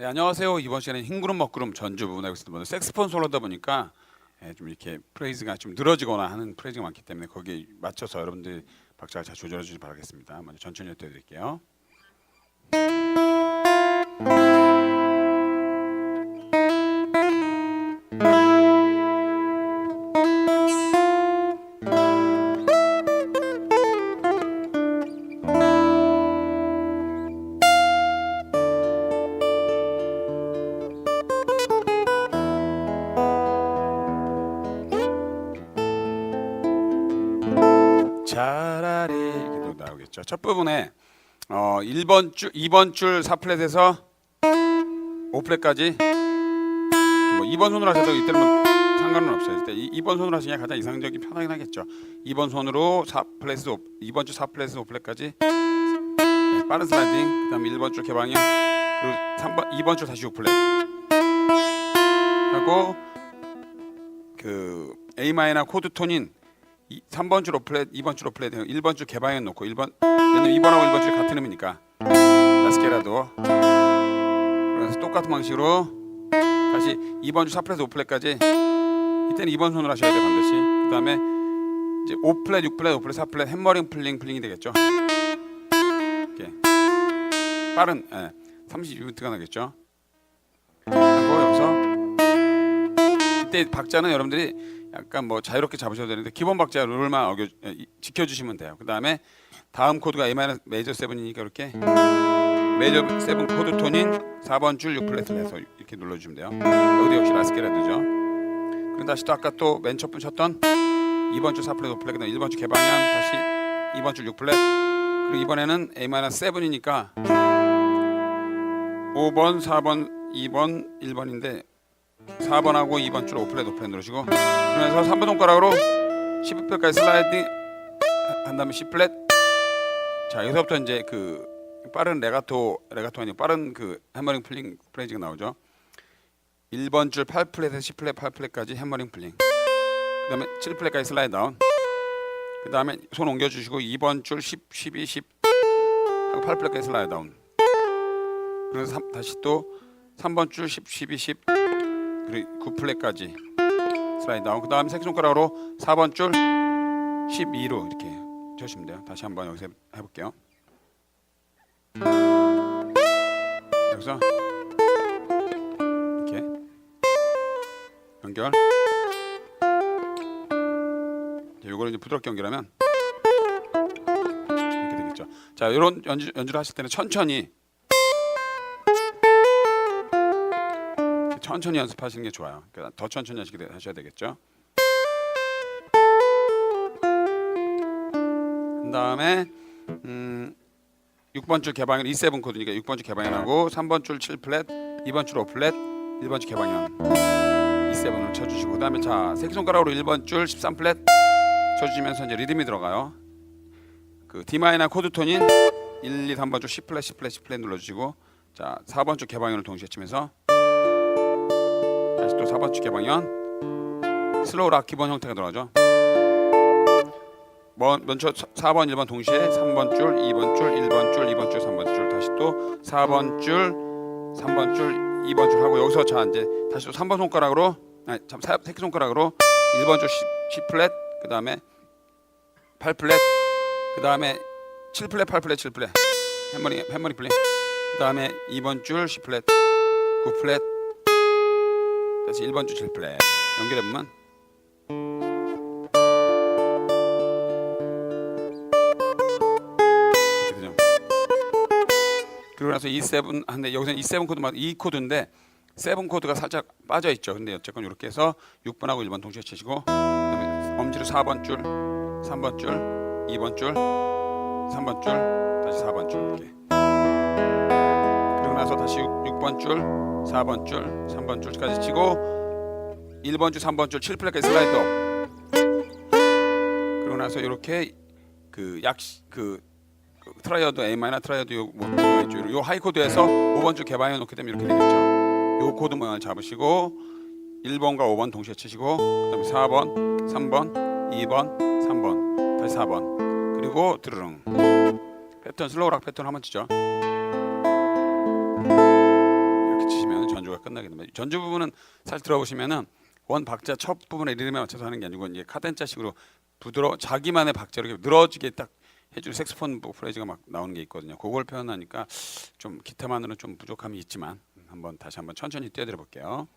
네, 안녕하세요. 이번 시간에 흰구름 먹구름 전주 부분 하고 있습니다. 먼저 색스폰 솔로다 보니까 예, 좀 이렇게 프레이즈가 좀 늘어지거나 하는 프레이즈가 많기 때문에 거기에 맞춰서 여러분들 박자를 잘 조절해 주시기 바라겠습니다. 먼저 천천히 띄워 드릴게요. 나오겠죠. 첫 부분에 어 1번 줄 2번 줄 4플랫에서 5플랫까지 뭐 2번 손으로 하셔도 이때는 뭐 상관은 없어요. 일단 2번 손으로 하시는 게 가장 이상적인 편하긴 하겠죠. 2번 손으로 4플랫에서 2번 줄 4플랫에서 5플랫까지 네, 빠른 슬라이딩 그다음에 1번 줄 개방형 그리고 3번 2번 줄 다시 6플랫 하고 그 A 마이너 코드 톤인 이, 3번 줄 오플렛, 2번 줄 오플렛, 1번 줄 개방해 놓고 1번 왜냐면 2번하고 1번 줄이 같은 음이니까. 다섯 개라도. 그래서 똑같은 방식으로 다시 2번 줄 4플랫, 5플랫까지 이때는 2번 손으로 하셔야 돼요 반드시. 그 다음에 이제 5플랫, 6플랫, 5플랫, 4플랫 해머링, 플링, 플링이 되겠죠? 이렇게. 빠른 예, 32비트가 나겠죠? 하고 여기서 이때 박자는 여러분들이 약간 뭐 자유롭게 잡으셔도 되는데 기본 박자 룰만 어겨 에, 이- 지켜주시면 돼요. 그 다음에 다음 코드가 A 마이너 메이저 세븐이니까 이렇게 메이저 세븐 코드 톤인 4번 줄 6플랫을 해서 이렇게 눌러주시면 돼요. 여기도 역시 라스케라드죠. 그리고 다시 또 아까 또 맨 첫 번 쳤던 2번 줄 4플랫 5플랫 그다음 1번 줄 개방향 다시 2번 줄 6플랫 그리고 이번에는 A 마이너 세븐이니까 5번 4번 2번 1번인데 4번하고 2번 줄 5플랫 5플랫 누르시고 그러면서 3번 손가락으로 12플랫까지 슬라이딩 한 다음에 10플랫. 자 여기서부터 이제 그 빠른 레가토 레가토 아니고 빠른 그 해머링 플링 프레이즈가 나오죠. 1번 줄 8플랫에서 10플랫 8플랫까지 해머링 플링. 그 다음에 7플랫까지 슬라이드 다운. 그 다음에 손 옮겨주시고 2번 줄 10, 12, 10 하고 8플랫까지 슬라이드 다운. 그래서 삼- 다시 또 3번 줄 10, 12, 10 그리고 9플랫까지 슬라이드 다운. 그 다음에 새끼손가락으로 4번 줄 12로 이렇게 쳐주시면 돼요. 다시 한번 여기서 해- 해볼게요. 여기서 이렇게 연결. 요거를 이제 부드럽게 연결하면 이렇게 되겠죠. 자, 이런 연주, 연주를 하실 때는 천천히 천천히 연습하시는 게 좋아요. 그러니까 더 천천히 하셔야 되겠죠. 그 다음에 음, 6번 줄 개방현 E7 코드니까 6번 줄 개방현하고 3번 줄 7플랫, 2번 줄 5플랫, 1번 줄 개방현 E7을 쳐주시고 그 다음에 자 새끼손가락으로 1번 줄 13플랫 쳐주시면서 이제 리듬이 들어가요. 그 D 마이너 코드 톤인 1, 2, 3번 줄 10플랫, 10플랫, 10플랫 눌러주시고 자 4번 줄 개방현을 동시에 치면서 또 4번 줄 개방현 슬로우 락 기본 형태가. 먼- 먼저 4번 1번 동시에 3번 줄 2번 줄 1번 줄 2번 줄 3번 줄. 다시 또 4번 줄 3번 줄 2번 줄 하고 여기서 자 이제 다시 또 3번 손가락으로 아니 참 사- 새끼 손가락으로 1번 줄 10, 10 플랫 그다음에 8 플랫 그다음에 7 플랫 8 플랫 7 플랫. 해머리 해머리 플랫. 그다음에 2번 줄 10 플랫 9 플랫 다시 1번 줄 7플랫 연결해 보면. 그리고 나서 E7 한데 여기서 E7 코드만 E 코드인데 7 코드가 살짝 빠져 있죠. 근데 어쨌건 이렇게 해서 6번하고 1번 동시에 치시고 엄지로 4번 줄, 3번 줄, 2번 줄, 3번 줄, 다시 4번 줄 이렇게. 그리고 나서 다시 6, 번 줄, 4번 줄, 3번 줄까지 치고 1번 줄, 3번 줄, 7플랫까지 슬라이드 업. 그러고 나서 이렇게 그 약그 그 트라이어드 A 마이너 트라이어드 요, 뭐, 요, 요, 요 하이 코드에서 5번 줄 개방해 놓게 되면 이렇게 되겠죠. 요 코드 모양을 잡으시고 1번과 5번 동시에 치시고 그다음에 4번, 3번, 2번, 3번, 다시 4번 그리고 드르릉 패턴 슬로우 락 패턴 한번 치죠. 끝나게 됩니다. 전주 부분은 사실 들어보시면은 원 박자 첫 부분의 리듬에 맞춰서 하는 게 아니고 이제 카덴자식으로 부드러 자기만의 박자로 늘어지게 딱 해줄 색소폰 뭐 프레이즈가 막 나오는 게 있거든요. 그걸 표현하니까 좀 기타만으로는 좀 부족함이 있지만 한번 다시 한번 천천히 띄워드려 볼게요.